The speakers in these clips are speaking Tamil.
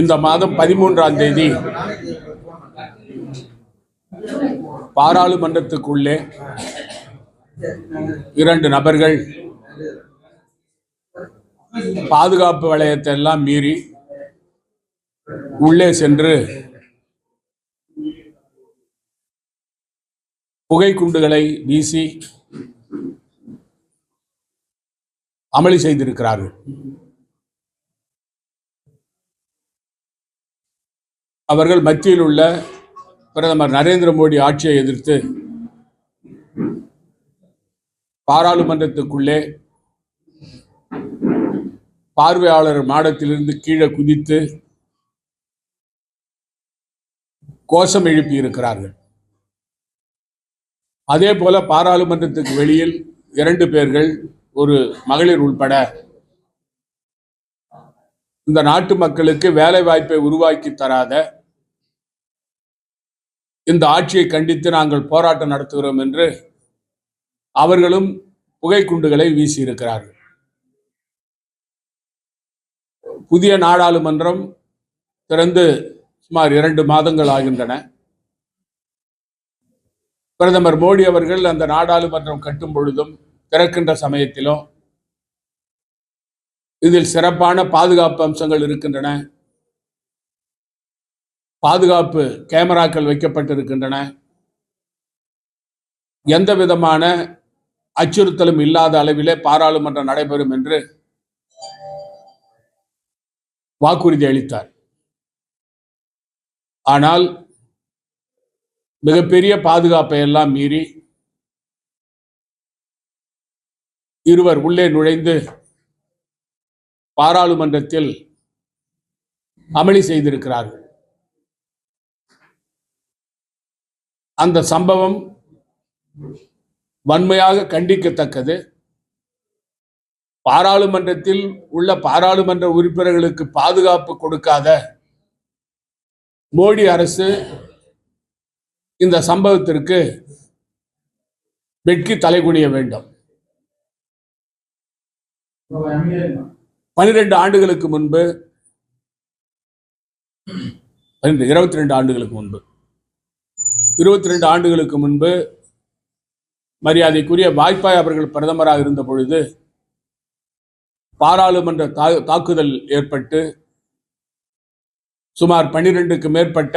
இந்த மாதம் பதிமூன்றாம் தேதி பாராளுமன்றத்துக்குள்ளே இரண்டு நபர்கள் பாதுகாப்பு வளையத்தை எல்லாம் மீறி உள்ளே சென்று புகைக்குண்டுகளை வீசி அமளி செய்திருக்கிறார்கள். அவர்கள் மத்தியில் உள்ள பிரதமர் நரேந்திர மோடி ஆட்சியை எதிர்த்து பாராளுமன்றத்துக்குள்ளே பார்வையாளர் மாடத்திலிருந்து கீழே குதித்து கோஷம் எழுப்பி இருக்கிறார்கள் அதே போல பாராளுமன்றத்துக்கு வெளியில் இரண்டு பேர்கள் ஒரு மகளிர் உள்பட இந்த நாட்டு மக்களுக்கு வேலை வாய்ப்பை உருவாக்கி தராத இந்த ஆட்சியை கண்டித்து நாங்கள் போராட்டம் நடத்துகிறோம் என்று அவர்களும் புகைக்குண்டுகளை வீசியிருக்கிறார்கள். புதிய நாடாளுமன்றம் திறந்து சுமார் இரண்டு மாதங்கள் ஆகின்றன. பிரதமர் மோடி அவர்கள் அந்த நாடாளுமன்றம் கட்டும் பொழுதும் திறக்கின்ற சமயத்திலும் இதில் சிறப்பான பாதுகாப்பு அம்சங்கள் இருக்கின்றன. பாதுகாப்பு கேமராக்கள் வைக்கப்பட்டிருக்கின்றன. எந்த விதமான அச்சுறுத்தலும் இல்லாத அளவிலே பாராளுமன்றம் நடைபெறும் என்று வாக்குறுதி அளித்தார். ஆனால் மிகப்பெரிய பாதுகாப்பை எல்லாம் மீறி இருவர் உள்ளே நுழைந்து பாராளுமன்றத்தில் அமளி செய்திருக்கிறார்கள். அந்த சம்பவம் வன்மையாக கண்டிக்கத்தக்கது. பாராளுமன்றத்தில் உள்ள பாராளுமன்ற உறுப்பினர்களுக்கு பாதுகாப்பு கொடுக்காத மோடி அரசு இந்த சம்பவத்திற்கு வெட்கி தலைகுனிய வேண்டும். பனிரெண்டு ஆண்டுகளுக்கு முன்பு இருபத்தி ரெண்டு ஆண்டுகளுக்கு முன்பு. இருபத்தி ரெண்டு ஆண்டுகளுக்கு முன்பு மரியாதைக்குரிய வாய்ப்பாய் அவர்கள் பிரதமராக இருந்த பொழுது பாராளுமன்ற தா- தாக்குதல் ஏற்பட்டு சுமார் பன்னிரெண்டுக்கு மேற்பட்ட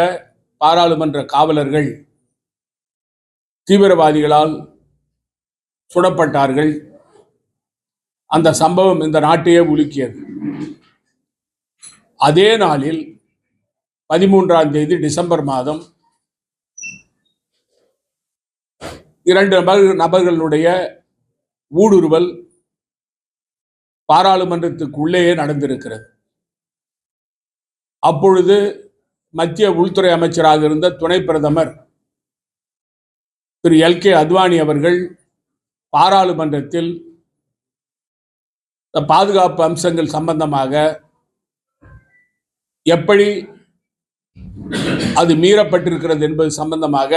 பாராளுமன்ற காவலர்கள் தீவிரவாதிகளால் சுடப்பட்டார்கள். அந்த சம்பவம் இந்த நாட்டையே உலுக்கியது. அதே நாளில் பதிமூன்றாம் தேதி டிசம்பர் மாதம் இரண்டு நபர்கள் நபர்களுடைய ஊடுருவல் பாராளுமன்றத்துக்குள்ளேயே நடந்திருக்கிறது. அப்பொழுது மத்திய உள்துறை அமைச்சராக இருந்த துணை பிரதமர் திரு எல் கே அத்வானி அவர்கள் பாராளுமன்றத்தில் பாதுகாப்பு அம்சங்கள் சம்பந்தமாக எப்படி அது மீறப்பட்டிருக்கிறது என்பது சம்பந்தமாக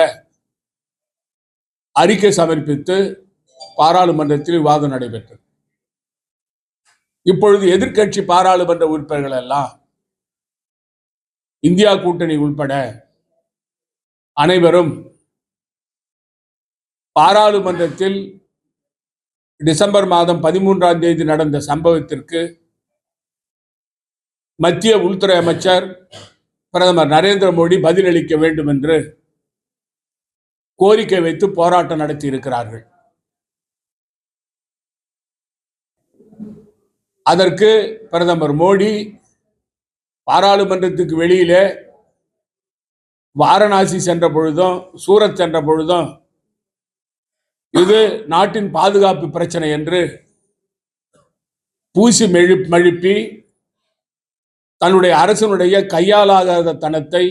அறிக்கை சமர்ப்பித்து பாராளுமன்றத்தில் விவாதம் நடைபெற்றது. இப்பொழுது எதிர்க்கட்சி பாராளுமன்ற உறுப்பினர்கள் எல்லாம் இந்தியா கூட்டணி உள்பட அனைவரும் பாராளுமன்றத்தில் டிசம்பர் மாதம் பதிமூன்றாம் தேதி நடந்த சம்பவத்திற்கு மத்திய உள்துறை அமைச்சர் பிரதமர் நரேந்திர மோடி பதிலளிக்க வேண்டும் என்று கோரிக்கை வைத்து போராட்டம் நடத்தி இருக்கிறார்கள். அதற்கு பிரதமர் மோடி பாராளுமன்றத்துக்கு வெளியிலே வாரணாசி சென்ற பொழுதும் சூரத் சென்ற பொழுதும் இது நாட்டின் பாதுகாப்பு பிரச்சனை என்று பூசி மெழு மழுப்பி தன்னுடைய அரசனுடைய கையாலாகாத தனத்தை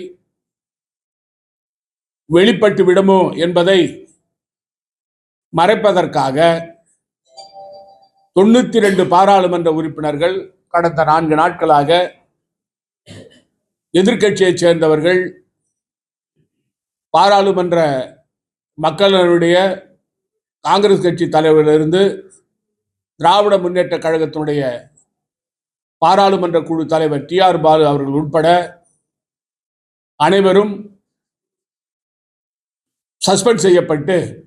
வெளிப்பட்டு விடுமோ என்பதை மறைப்பதற்காக தொண்ணூத்தி ரெண்டு பாராளுமன்ற உறுப்பினர்கள் கடந்த நான்கு நாட்களாக எதிர்கட்சியைச் சேர்ந்தவர்கள் பாராளுமன்ற மக்களினுடைய காங்கிரஸ் கட்சி தலைவரிலிருந்து திராவிட முன்னேற்ற கழகத்தினுடைய பாராளுமன்ற குழு தலைவர் டி ஆர் பாலு அவர்கள் உட்பட அனைவரும் சஸ்பெண்ட் செய்யப்பட்டு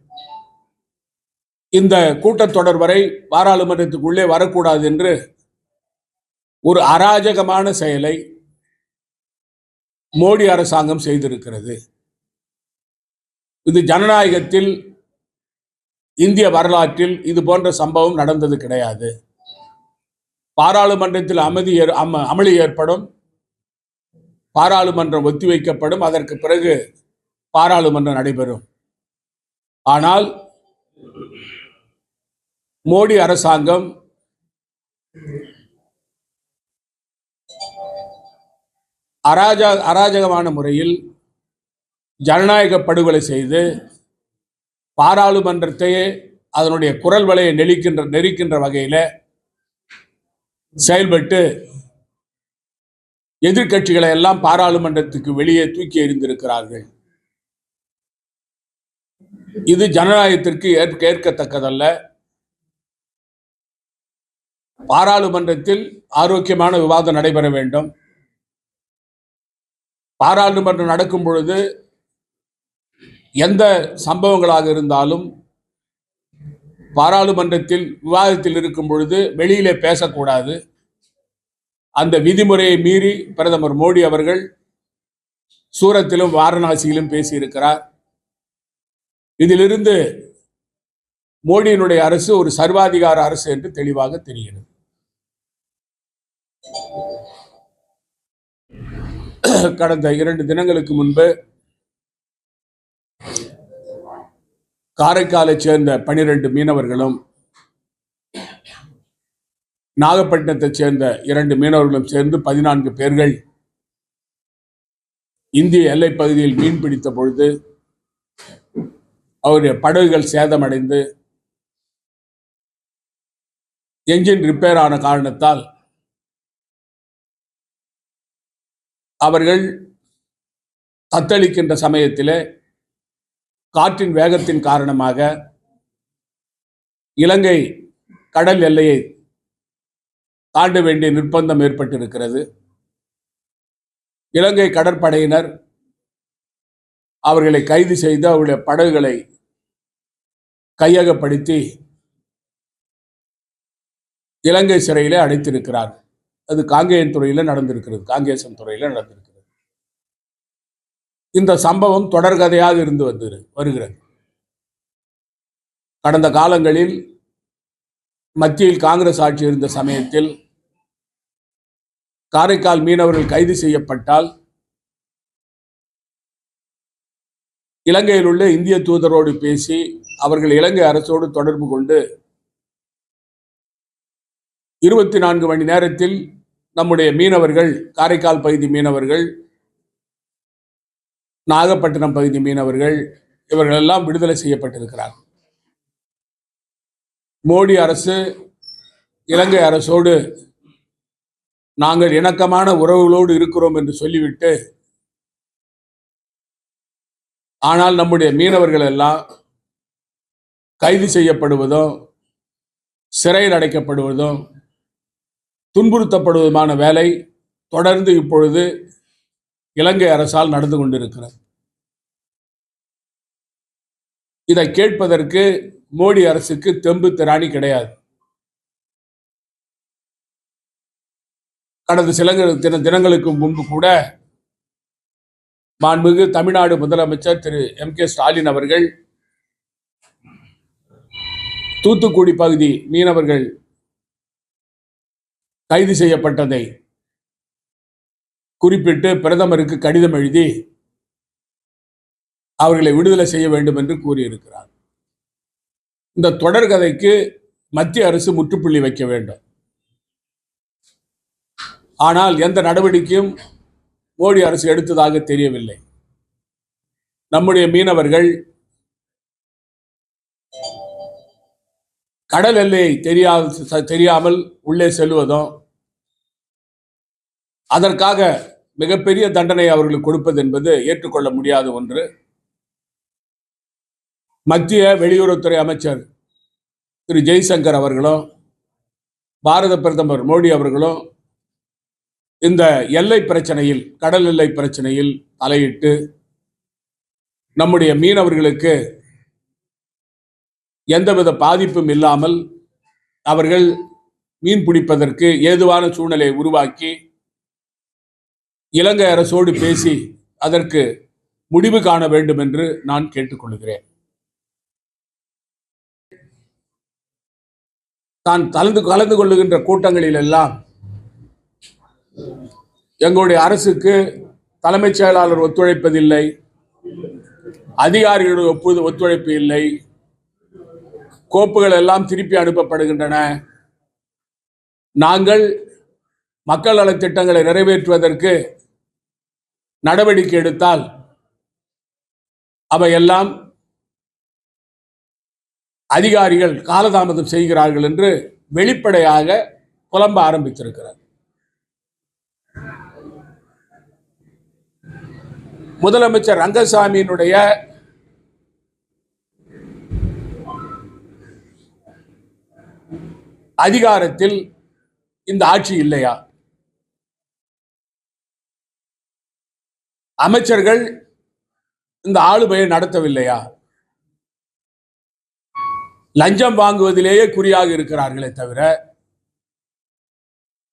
இந்த கூட்டத்தொடர் வரை பாராளுமன்றத்துக்குள்ளே வரக்கூடாது என்று ஒரு அராஜகமான செயலை மோடி அரசாங்கம் செய்திருக்கிறது. இது ஜனநாயகத்தில் இந்திய வரலாற்றில் இது போன்ற சம்பவம் நடந்தது கிடையாது. பாராளுமன்றத்தில் அமைதி ஏற்- அம- அமளி ஏற்படும். பாராளுமன்றம் ஒத்திவைக்கப்படும். அதற்கு பிறகு பாராளுமன்றம் நடைபெறும். ஆனால் மோடி அரசாங்கம் அராஜா அராஜகமான முறையில் ஜனநாயக படுகொலை செய்து பாராளுமன்றத்தையே அதனுடைய குரல் வலையை நெளிக்கின்ற நெரிக்கின்ற வகையில் செயல்பட்டு எதிர்க்கட்சிகளை எல்லாம் பாராளுமன்றத்துக்கு வெளியே தூக்கி எறிந்திருக்கிறார்கள். இது ஜனநாயகத்திற்கு ஏற்க ஏற்கத்தக்கதல்ல. பாராளுமன்றத்தில் ஆரோக்கியமான விவாதம் நடைபெற வேண்டும். பாராளுமன்றம் நடக்கும் பொழுது எந்த சம்பவங்களாக இருந்தாலும் பாராளுமன்றத்தில் விவாதத்தில் இருக்கும் பொழுது வெளியிலே பேசக்கூடாது. அந்த விதிமுறையை மீறி பிரதமர் மோடி அவர்கள் சூரத்திலும் வாரணாசியிலும் பேசியிருக்கிறார். இதிலிருந்து மோடியினுடைய அரசு ஒரு சர்வாதிகார அரசு என்று தெளிவாக தெரிகிறது. கடந்த இரண்டு தினங்களுக்கு முன்பு காரைக்காலைச் சேர்ந்த பனிரெண்டு மீனவர்களும் நாகப்பட்டினத்தைச் சேர்ந்த இரண்டு மீனவர்களும் சேர்ந்து பதினான்கு பேர்கள் இந்திய எல்லைப்பகுதியில் மீன் பிடித்த பொழுது அவருடைய படகுகள் சேதமடைந்து என்ஜின் ரிப்பேர் ஆன காரணத்தால் அவர்கள் தத்தளிக்கின்ற சமயத்திலே காற்றின் வேகத்தின் காரணமாக இலங்கை கடல் எல்லையை தாண்ட வேண்டிய நிர்பந்தம் ஏற்பட்டிருக்கிறது. இலங்கை கடற்படையினர் அவர்களை கைது செய்து அவருடைய படகுகளை கையகப்படுத்தி இலங்கை சிறையிலே அடைத்திருக்கிறார். அது காங்கேயன் துறையில நடந்திருக்கிறது. காங்கேசன் துறையில நடந்திருக்கிறது. இந்த சம்பவம் தொடர்கதையாக இருந்து வந்து வருகிறது. கடந்த காலங்களில் மத்தியில் காங்கிரஸ் ஆட்சி இருந்த சமயத்தில் காரைக்கால் மீனவர்கள் கைது செய்யப்பட்டால் இலங்கையில் உள்ள இந்திய தூதரோடு பேசி அவர்கள் இலங்கை அரசோடு தொடர்பு கொண்டு இருபத்தி நான்கு மணி நேரத்தில் நம்முடைய மீனவர்கள் காரைக்கால் பகுதி மீனவர்கள் நாகப்பட்டினம் பகுதி மீனவர்கள் இவர்கள் எல்லாம் விடுதலை செய்யப்பட்டிருக்கிறார் மோடி அரசு இலங்கை அரசோடு நாங்கள் இணக்கமான உறவுகளோடு இருக்கிறோம் என்று சொல்லிவிட்டு ஆனால் நம்முடைய மீனவர்கள் எல்லாம் கைது செய்யப்படுவதும் சிறையில் அடைக்கப்படுவதும் துன்புறுத்தப்படுவதுமான வேலை தொடர்ந்து இப்பொழுது இலங்கை அரசால் நடந்து கொண்டிருக்கிறது. இதை கேட்பதற்கு மோடி அரசுக்கு தெம்பு திராணி கிடையாது. கடந்த சில தின தினங்களுக்கு முன்பு கூட மாண்புமிகு தமிழ்நாடு முதலமைச்சர் திரு எம் கே ஸ்டாலின் அவர்கள் தூத்துக்குடி பகுதி மீனவர்கள் கைது செய்யப்பட்டதை குறிப்பிட்டு பிரதமருக்கு கடிதம் எழுதி அவர்களை விடுதலை செய்ய வேண்டும் என்று கூறியிருக்கிறார். இந்த தொடர்கதைக்கு மத்திய அரசு முற்றுப்புள்ளி வைக்க வேண்டும். ஆனால் எந்த நடவடிக்கையும் மோடி அரசு எடுத்ததாக தெரியவில்லை. நம்முடைய மீனவர்கள் கடல் எல்லையை தெரியாது தெரியாமல் உள்ளே செல்வதும் அதற்காக மிகப்பெரிய தண்டனை அவர்களுக்கு கொடுப்பது என்பது ஏற்றுக்கொள்ள முடியாத ஒன்று. மத்திய வெளியுறவுத்துறை அமைச்சர் திரு ஜெய்சங்கர் அவர்களும் பாரத பிரதமர் மோடி அவர்களும் இந்த எல்லை பிரச்சனையில் கடல் எல்லை பிரச்சனையில் தலையிட்டு நம்முடைய மீனவர்களுக்கு எந்தவித பாதிப்பும் இல்லாமல் அவர்கள் மீன் பிடிப்பதற்கு ஏதுவான சூழ்நிலையை உருவாக்கி இலங்கை அரசோடு பேசி அதற்கு முடிவு காண வேண்டும் என்று நான் கேட்டுக்கொள்கிறேன். தான் கலந்து கலந்து கொள்ளுகின்ற கூட்டங்களில் எல்லாம் எங்களுடைய அரசுக்கு தலைமைச் செயலாளர் ஒத்துழைப்பதில்லை அதிகாரிகளுடைய ஒப்புது ஒத்துழைப்பு இல்லை கோப்புகள் எல்லாம் திருப்பி அனுப்பப்படுகின்றன. நாங்கள் மக்கள் நலத் திட்டங்களை நிறைவேற்றுவதற்கு நடவடிக்கை எடுத்தால் அவையெல்லாம் அதிகாரிகள் காலதாமதம் செய்கிறார்கள் என்று வெளிப்படையாக புலம்ப ஆரம்பித்திருக்கிறார் முதலமைச்சர் ரங்கசாமியினுடைய அதிகாரத்தில் இந்த ஆட்சி இல்லையா? அமைச்சர்கள் இந்த ஆளுமையை நடத்தவில்லையா? லஞ்சம் வாங்குவதிலேயே குறியாக இருக்கிறார்களே தவிர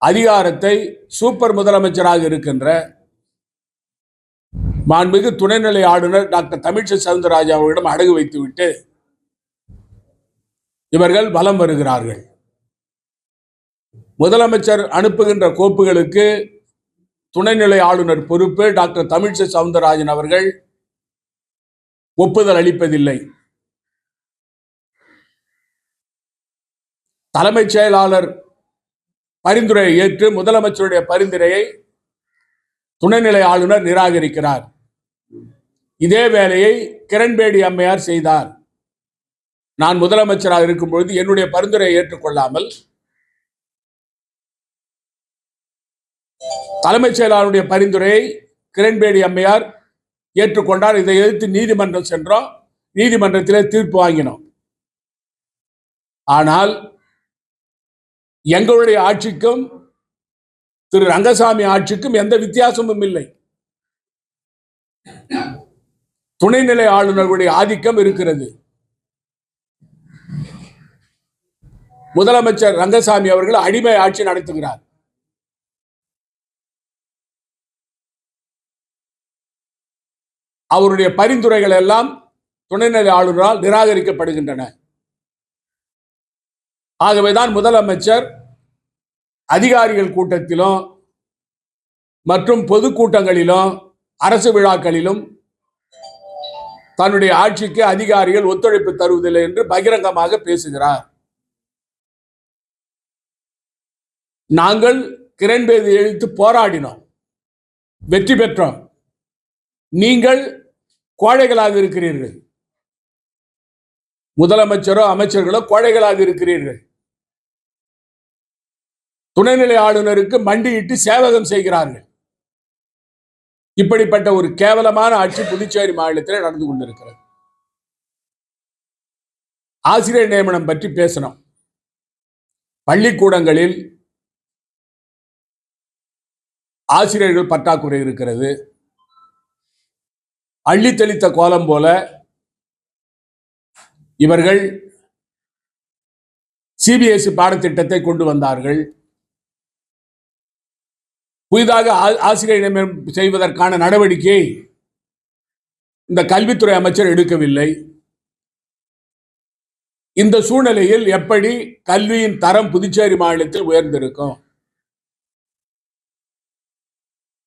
அதிகாரத்தை சூப்பர் முதலமைச்சராக இருக்கின்ற மாண்புமிகு துணைநிலை ஆளுநர் டாக்டர் தமிழ்ச்சி சவுந்தரராஜா அவர்களிடம் அடகு வைத்துவிட்டு இவர்கள் பலம் வருகிறார்கள். முதலமைச்சர் அனுப்புகின்ற கோப்புகளுக்கு துணைநிலை ஆளுநர் பொறுப்பு டாக்டர் தமிழ்ச்சி சவுந்தரராஜன் அவர்கள் ஒப்புதல் அளிப்பதில்லை. தலைமைச் செயலாளர் பரிந்துரையை ஏற்று முதலமைச்சருடைய பரிந்துரையை துணைநிலை ஆளுநர் நிராகரிக்கிறார். இதே வேலையை கிரண்பேடி அம்மையார் செய்தார். நான் முதலமைச்சராக இருக்கும் பொழுது என்னுடைய பரிந்துரையை ஏற்றுக்கொள்ளாமல் தலைமைச் செயலாளருடைய பரிந்துரையை கிரண்பேடி அம்மையார் ஏற்றுக்கொண்டார். இதை எதிர்த்து நீதிமன்றம் சென்றோம். நீதிமன்றத்திலே தீர்ப்பு வாங்கினோம். ஆனால் எங்களுடைய ஆட்சிக்கும் திரு ரங்கசாமி ஆட்சிக்கும் எந்த வித்தியாசமும் இல்லை. துணைநிலை ஆளுநர்களுடைய ஆதிக்கம் இருக்கிறது. முதலமைச்சர் ரங்கசாமி அவர்கள் அடிமை ஆட்சி நடத்துகிறார். அவருடைய பரிந்துரைகள் எல்லாம் துணைநிலை ஆளுநரால் நிராகரிக்கப்படுகின்றன. ஆகவேதான் முதலமைச்சர் அதிகாரிகள் கூட்டத்திலும் மற்றும் பொதுக்கூட்டங்களிலும் அரசு விழாக்களிலும் தன்னுடைய ஆட்சிக்கு அதிகாரிகள் ஒத்துழைப்பு தருவதில்லை என்று பகிரங்கமாக பேசுகிறார். நாங்கள் கிரண்பேதி எழுத்து போராடினோம். வெற்றி பெற்றோம். நீங்கள் கோழைகளாக இருக்கிறீர்கள். முதலமைச்சரோ அமைச்சர்களோ கோழைகளாக இருக்கிறீர்கள். துணைநிலை ஆளுநருக்கு மண்டியிட்டு சேவகம் செய்கிறார்கள். இப்படிப்பட்ட ஒரு கேவலமான ஆட்சி புதுச்சேரி மாநிலத்தில் நடந்து கொண்டிருக்கிறது. ஆசிரியர் நியமனம் பற்றி பேசணும். பள்ளிக்கூடங்களில் ஆசிரியர்கள் பற்றாக்குறை இருக்கிறது. அள்ளி தெளித்த கோலம் போல இவர்கள் சிபிஎஸ்இ பாடத்திட்டத்தை கொண்டு வந்தார்கள். புதிதாக ஆ- ஆசிரியர் நியமனம் செய்வதற்கான நடவடிக்கை இந்த கல்வித்துறை அமைச்சர் எடுக்கவில்லை. இந்த சூழ்நிலையில் எப்படி கல்வியின் தரம் புதுச்சேரி மாநிலத்தில் உயர்ந்திருக்கும்?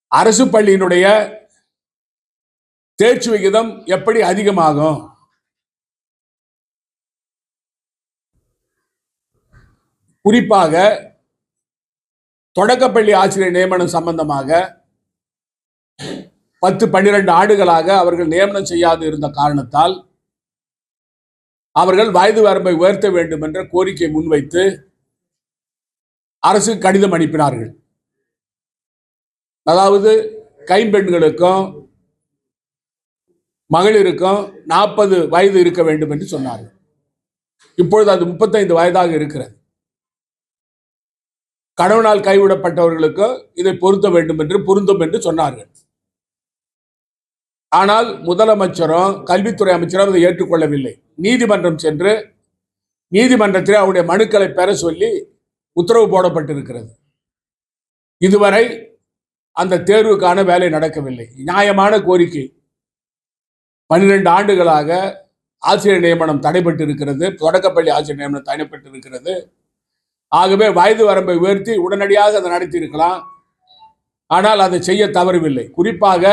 அரசு பள்ளியினுடைய தேர்ச்சி விகிதம் எப்படி அதிகமாகும்? குறிப்பாக தொடக்கப்பள்ளி ஆசிரியர் நியமனம் சம்பந்தமாக பத்து பன்னிரண்டு ஆண்டுகளாக அவர்கள் நியமனம் செய்யாது இருந்த காரணத்தால் அவர்கள் வயது வரம்பை உயர்த்த வேண்டும் என்ற கோரிக்கை முன்வைத்து அரசு கடிதம் அனுப்பினார்கள். அதாவது கைம்பெண்களுக்கும் மகளிருக்கும் நாற்பது வயது இருக்க வேண்டும் என்று சொன்னார்கள். இப்பொழுது அது முப்பத்தைந்து வயதாக இருக்கிறது. கணவனால் கைவிடப்பட்டவர்களுக்கு இதை பொருத்த வேண்டும் என்று பொருந்தும் என்று சொன்னார்கள். ஆனால் முதலமைச்சரும் கல்வித்துறை அமைச்சரும் அதை ஏற்றுக்கொள்ளவில்லை. நீதிமன்றம் சென்று நீதிமன்றத்தில் அவருடைய மனுக்களை பெற சொல்லி உத்தரவு போடப்பட்டிருக்கிறது. இதுவரை அந்த தேர்வுக்கான வேலை நடக்கவில்லை. நியாயமான கோரிக்கை. பன்னிரெண்டு ஆண்டுகளாக ஆசிரியர் நியமனம் தடைபட்டு இருக்கிறது தொடக்கப்பள்ளி ஆசிரியர் நியமனம் தடைபட்டு இருக்கிறது ஆகவே வயது வரம்பை உயர்த்தி உடனடியாக அதை நடத்தியிருக்கலாம். ஆனால் அதை செய்ய தவறவில்லை. குறிப்பாக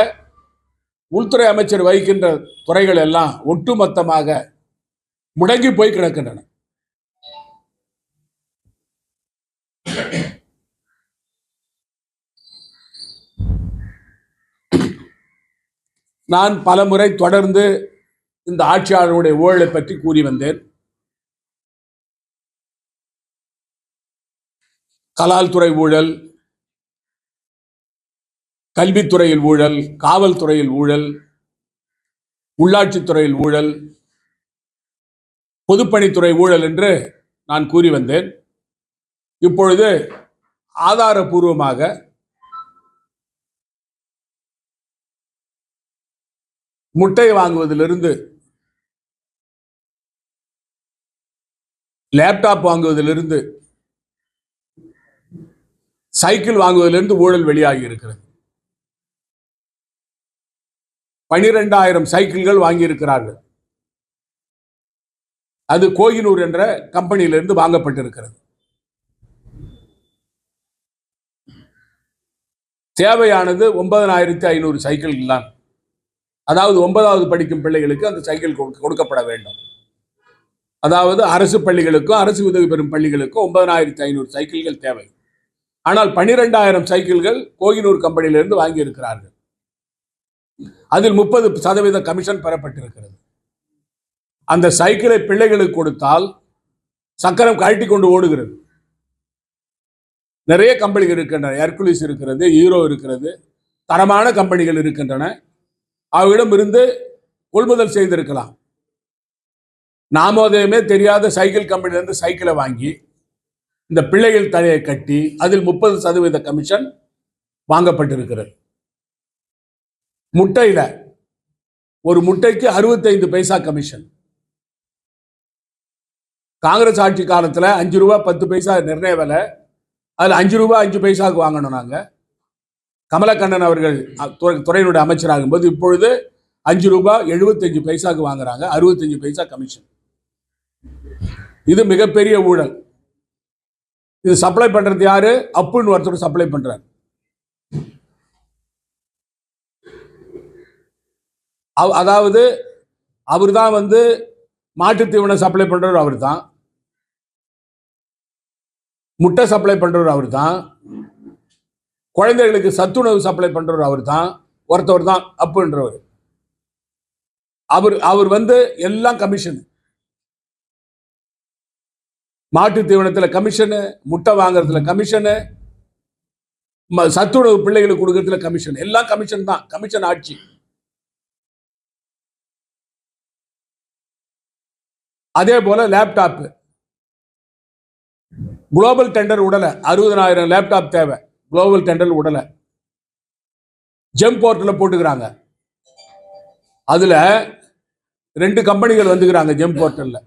உள்துறை அமைச்சர் வகிக்கின்ற துறைகள் எல்லாம் ஒட்டுமொத்தமாக முடங்கி போய் கிடக்கின்றன. நான் பலமுறை தொடர்ந்து இந்த ஆட்சியாளருடைய ஊழலை பற்றி கூறி வந்தேன். கலால் துறை ஊழல் கல்வித்துறையில் ஊழல் காவல்துறையில் ஊழல் உள்ளாட்சித்துறையில் ஊழல் பொதுப்பணித்துறை ஊழல் என்று நான் கூறி வந்தேன். இப்பொழுது ஆதாரபூர்வமாக முட்டை வாங்குவதிலிருந்து லேப்டாப் வாங்குவதிலிருந்து சைக்கிள் வாங்குவதிலிருந்து ஊழல் வெளியாகி இருக்கிறது. பனிரெண்டாயிரம் சைக்கிள்கள் வாங்கியிருக்கிறார்கள். அது கோகினூர் என்ற கம்பெனியிலிருந்து வாங்கப்பட்டிருக்கிறது. தேவையானது ஒன்பதனாயிரத்தி ஐநூறு சைக்கிள்கள் தான். அதாவது ஒன்பதாவது படிக்கும் பிள்ளைகளுக்கு அந்த சைக்கிள் கொடுக்கப்பட வேண்டும். அதாவது அரசு பள்ளிகளுக்கும் அரசு உதவி பெறும் பள்ளிகளுக்கும் ஒன்பதனாயிரத்தி ஐநூறு சைக்கிள்கள் தேவை. ஆனால் பனிரெண்டாயிரம் சைக்கிள்கள் கோகினூர் கம்பெனியிலிருந்து வாங்கியிருக்கிறார்கள். அதில் முப்பது சதவீத கமிஷன் பெறப்பட்டிருக்கிறது. அந்த சைக்கிளை பிள்ளைகளுக்கு கொடுத்தால் சக்கரம் கழட்டி கொண்டு ஓடுகிறது. நிறைய கம்பெனிகள் இருக்கின்றன. ஹெர்குலிஸ் இருக்கிறது ஹீரோ இருக்கிறது தரமான கம்பெனிகள் இருக்கின்றன. அவர்களிடம் இருந்து கொள்முதல் செய்திருக்கலாம். நாமோதயமே தெரியாத சைக்கிள் கம்பெனிலேருந்து சைக்கிளை வாங்கி இந்த பிள்ளைகள் தலையை கட்டி அதில் முப்பது சதவீத கமிஷன் வாங்கப்பட்டிருக்கிறது. முட்டையில ஒரு முட்டைக்கு அறுபத்தைந்து பைசா கமிஷன் காங்கிரஸ் ஆட்சி காலத்தில் அஞ்சு ரூபா பத்து பைசா நிர்ணய விலை. அதில் அஞ்சு ரூபா அஞ்சு பைசாவுக்கு வாங்கணும் நாங்கள் கமலக்கண்ணன் அவர்கள் துறை- துறையினுடைய அமைச்சராகும் போது இப்பொழுது அஞ்சு ரூபா எழுபத்தஞ்சு பைசாவுக்கு வாங்குறாங்க. அறுபத்தஞ்சு பைசா கமிஷன் இது மிகப்பெரிய ஊழல். இது சப்ளை பண்றது யாரு? அப்புன்னு ஒருத்தர் சப்ளை பண்ணுறாரு அதாவது அவர் தான் வந்து மாட்டுத் தீவனம் சப்ளை பண்றவர் அவர் தான் முட்டை சப்ளை பண்றவர் அவர் தான் குழந்தைகளுக்கு சத்துணவு சப்ளை பண்றவர் அவர் தான் ஒருத்தவர் தான் அப்புன்றவர். அவர் அவர் வந்து எல்லாம் கமிஷன் மாட்டு தீவனத்தில் கமிஷனு முட்டை வாங்குறதுல கமிஷனு சத்துணவு பிள்ளைகளுக்கு கொடுக்கறதுல கமிஷன் எல்லாம் கமிஷன் தான். கமிஷன் ஆட்சி. அதே போல லேப்டாப் குளோபல் டெண்டர் உடல. அறுபதனாயிரம் லேப்டாப் தேவை. குளோபல் டெண்டர் உடல. ஜெம் போர்ட்டில் போட்டுக்கிறாங்க. அதுல ரெண்டு கம்பெனிகள் வந்துக்கிறாங்க ஜெம் போர்ட்டல்ல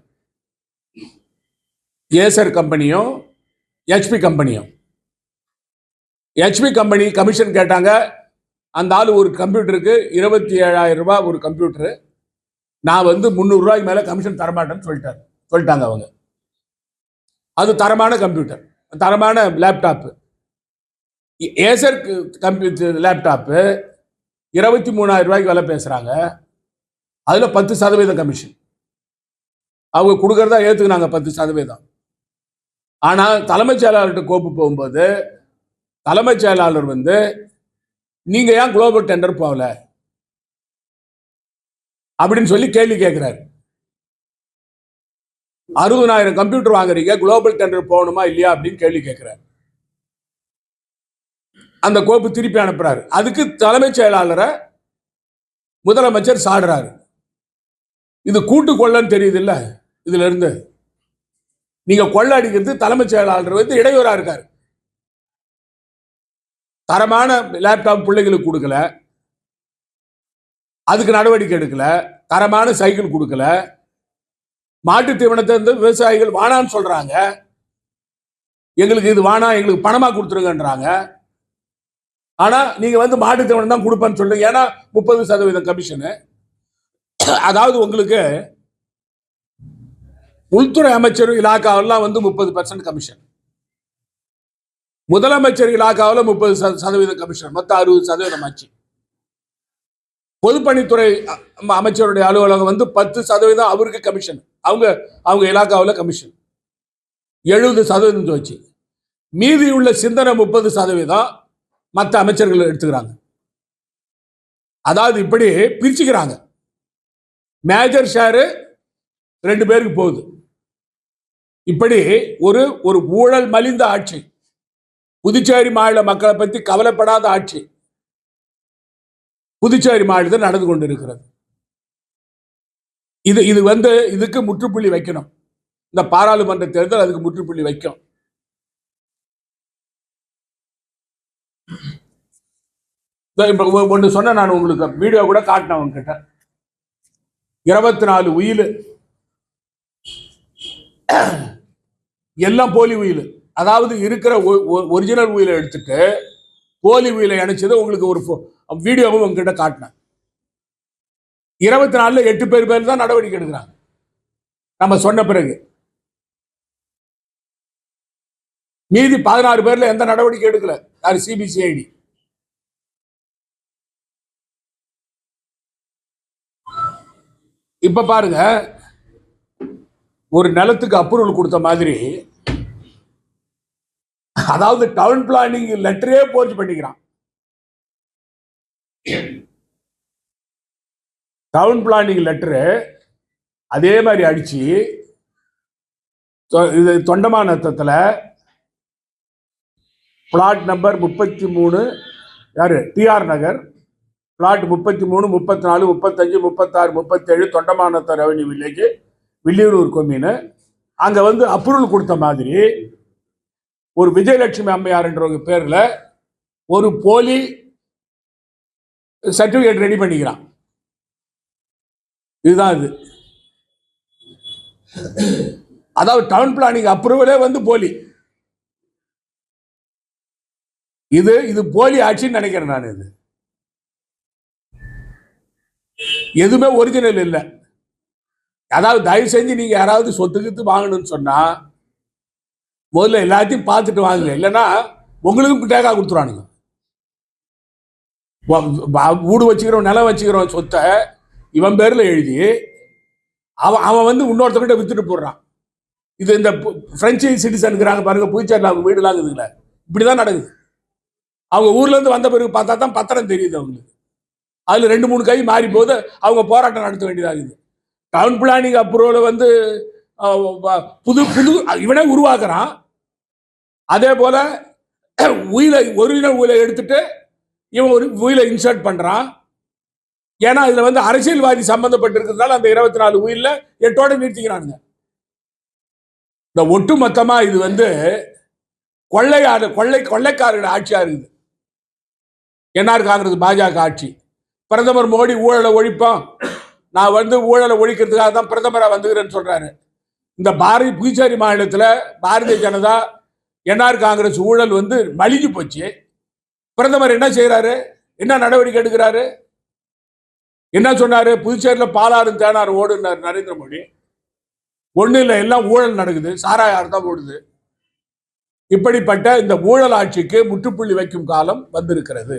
ஏசர் கம்பெனியும் ஹெச்பி கம்பெனியும் ஹெச்பி கம்பெனி கமிஷன் கேட்டாங்க அந்த ஆள் ஒரு கம்ப்யூட்டருக்கு இருபத்தி ஏழாயிரம் ரூபாய் ஒரு கம்ப்யூட்டரு நான் வந்து முந்நூறுரூவாய்க்கு மேலே கமிஷன் தரமாட்டேன்னு சொல்லிட்டார். சொல்லிட்டாங்க அவங்க. அது தரமான கம்ப்யூட்டர் தரமான லேப்டாப்பு ஏசர் கம்ப்யூட்டர் லேப்டாப்பு இருபத்தி மூணாயிரம் ரூபாய்க்கு விலை பேசுகிறாங்க அதில் பத்து சதவீதம் கமிஷன் அவங்க கொடுக்குறதா ஏற்றுக்கினாங்க பத்து சதவீதம். ஆனால் தலைமைச் செயலாளர்கிட்ட கோப்பு போகும்போது தலைமைச் செயலாளர் வந்து நீங்கள் ஏன் குளோபல் டெண்டர் போகல? அப்படின்னு சொல்லி கேள்வி கேட்குறாரு. அறுபதாயிரம் கம்ப்யூட்டர் வாங்குறீங்க குளோபல் டெண்டர் போகணுமா இல்லையா? அப்படின்னு கேள்வி கேட்குறாரு. அந்த கோப்பு திருப்பி அனுப்புறாரு. அதுக்கு தலைமைச் செயலாளரை முதலமைச்சர் சாடுறாரு. இது கூட்டு கொள்ளன்னு தெரியுது இல்ல இதுல இருந்து. நீங்க கொள்ள அடிக்கிறது தலைமைச் செயலாளர் வந்து இடையூறா இருக்காரு. தரமான லேப்டாப் பிள்ளைகளுக்கு கொடுக்கல. அதுக்கு நடவடிக்கை எடுக்கல. தரமான சைக்கிள் கொடுக்கல. மாட்டு தீவனத்தை வந்து விவசாயிகள் வானான்னு சொல்றாங்க. எங்களுக்கு இது வானா எங்களுக்கு பணமா கொடுத்துருங்கன்றாங்க. ஆனா நீங்க வந்து மாட்டு தீவனம் தான் கொடுப்பேன்னு சொல்றீங்க. ஏன்னா முப்பது சதவீதம் கமிஷனு அதாவது உங்களுக்கு உள்துறை அமைச்சர் இலாக்காவெல்லாம் வந்து முப்பது பர்சன்ட் கமிஷன் முதலமைச்சர் இலாக்காவில் முப்பது சதவீதம் கமிஷன் மொத்தம் அறுபது சதவீதம் ஆச்சு. பொதுப்பணித்துறை அமைச்சருடைய அலுவலகம் வந்து பத்து சதவீதம் அவருக்கு கமிஷன் அவங்க அவங்க இலாக்காவில் கமிஷன் எழுபது சதவீதம் வச்சு மீதி உள்ள சிந்தனை முப்பது சதவீதம் மற்ற அமைச்சர்கள் எடுத்துக்கிறாங்க. அதாவது இப்படி பிரிச்சுக்கிறாங்க. மேஜர் ஷேரு ரெண்டு பேருக்கு போகுது. இப்படி ஒரு ஒரு ஊழல் மலிந்த ஆட்சி. புதுச்சேரி மாநில மக்களை பற்றி கவலைப்படாத ஆட்சி. புதுச்சேரி மாநிலத்தில் நடந்து கொண்டிருக்கிறது. இது இது வந்து இதுக்கு முற்றுப்புள்ளி வைக்கணும். இந்த பாராளுமன்ற தேர்தல் அதுக்கு முற்றுப்புள்ளி வைக்கும். ஒன்று இப்ப சொன்ன நான் உங்களுக்கு. வீடியோ கூட காட்டினேன் உங்ககிட்ட. இருபத்தி நாலு உயிர் எல்லாம் போலி உயில். அதாவது இருக்கிற ஒரிஜினல் உயிலை எடுத்துட்டு போலி உயிலை அணைச்சதை உங்களுக்கு ஒரு pho- வீடியோவும் உங்ககிட்ட காட்டினேன். இருபத்தி நாலுல எட்டு பேர் பேர் தான் நடவடிக்கை எடுக்கிறாங்க. நம்ம சொன்ன பிறகு. மீதி பதினாறு பேர்ல எந்த நடவடிக்கை எடுக்கல. யாரு? சிபிசிஐடி இப்ப பாருங்க ஒரு நிலத்துக்கு அப்ரூவல் கொடுத்த மாதிரி அதாவது டவுன் பிளானிங் லெட்டரே போர்ஜ் பண்ணிக்கிறான். டவுன் பிளானிங் லெட்டரு அதே மாதிரி அடிச்சு தொ- இது தொண்டமானத்தில் பிளாட் நம்பர் முப்பத்தி மூணு யாரு? டிஆர் நகர். பிளாட் முப்பத்தி மூணு முப்பத்தி நாலு முப்பத்தஞ்சு முப்பத்தாறு முப்பத்தேழு தொண்டமானத்த ரெவன்யூ வில்லேஜ் வில்லியனூர் கொம்யூனு அங்கே வந்து அப்ரூவல் கொடுத்த மாதிரி ஒரு விஜயலட்சுமி அம்மையார்ன்றவங்க பேரில் ஒரு போலி சர்டிஃபிகேட் ரெடி பண்ணிக்கிறான். இதுதான் இது. அதாவது டவுன் பிளானிங் அப்ரூவலே வந்து போலி. இது இது போலி ஆட்சின்னு நினைக்கிறேன் நான் இது. எதுவுமே ஒரிஜினல் இல்லை. அதாவது தயவு செஞ்சு நீங்க யாராவது சொத்து கித்து வாங்கணும்னு சொன்னா முதல்ல எல்லாத்தையும் பார்த்துட்டு வாங்குங்க. இல்லைன்னா உங்களுக்கும் டேக்கா கொடுத்துருவானுங்க. வீடு வச்சுக்கிறோம் நிலம் வச்சுக்கிறவன் சொத்தை இவன் பேர்ல எழுதி அவன் அவன் வந்து இன்னொருத்தர்கிட்ட வித்துட்டு போடுறான். இது இந்த பு- பிரெஞ்சு சிட்டிசனுக்குறாங்க பாருங்க புதுச்சேரியில் அவங்க வீடுலாம் இருக்குதுங்களே இப்படிதான் நடக்குது. அவங்க ஊர்ல இருந்து வந்த பிறகு பார்த்தா தான் பத்திரம் தெரியுது அவங்களுக்கு. அதுல ரெண்டு மூணு கை மாறி போது அவங்க போராட்டம் நடத்த வேண்டியதாக இருக்குது. டவுன் பிளானிங் அப்ரூவல் வந்து புது புது இவனே உருவாக்குறான். அதே போல உயிலை ஒரிஜினல் உயிலை எடுத்துட்டு இவன் ஒரு உயிலை இன்சர்ட் பண்ணுறான் ஏன்னா இதில் வந்து அரசியல்வாதி சம்மந்தப்பட்டிருக்கிறதால அந்த இருபத்தி நாலு உயில்ல எட்டோட நிறுத்திக்கிறானுங்க. இந்த ஒட்டுமொத்தமாக இது வந்து கொள்ளையாடு கொள்ளை கொள்ளைக்காரர்கள் ஆட்சியாக இருக்குது. என்ஆர் காங்கிரஸ் பாஜக ஆட்சி. பிரதமர் மோடி ஊழலை ஒழிப்போம் நான் வந்து ஊழலை ஒழிக்கிறதுக்காக தான் பிரதமராக வந்துக்கிறேன்னு சொல்கிறாரு இந்த பாரதி புதுச்சேரி மாநிலத்தில் பாரதிய ஜனதா என்ஆர் காங்கிரஸ் ஊழல் வந்து மலிஞ்சு போச்சு. பிரதமர் என்ன செய்கிறாரு என்ன நடவடிக்கை எடுக்கிறாரு? என்ன சொன்னார்? புதுச்சேரியில் பாலாறும் தேனாறு ஓடுனார் நரேந்திர மோடி. ஒன்றும் இல்லை எல்லாம் ஊழல் நடக்குது. சாராயார் தான் ஓடுது இப்படிப்பட்ட இந்த ஊழல் ஆட்சிக்கு முற்றுப்புள்ளி வைக்கும் காலம் வந்திருக்கிறது.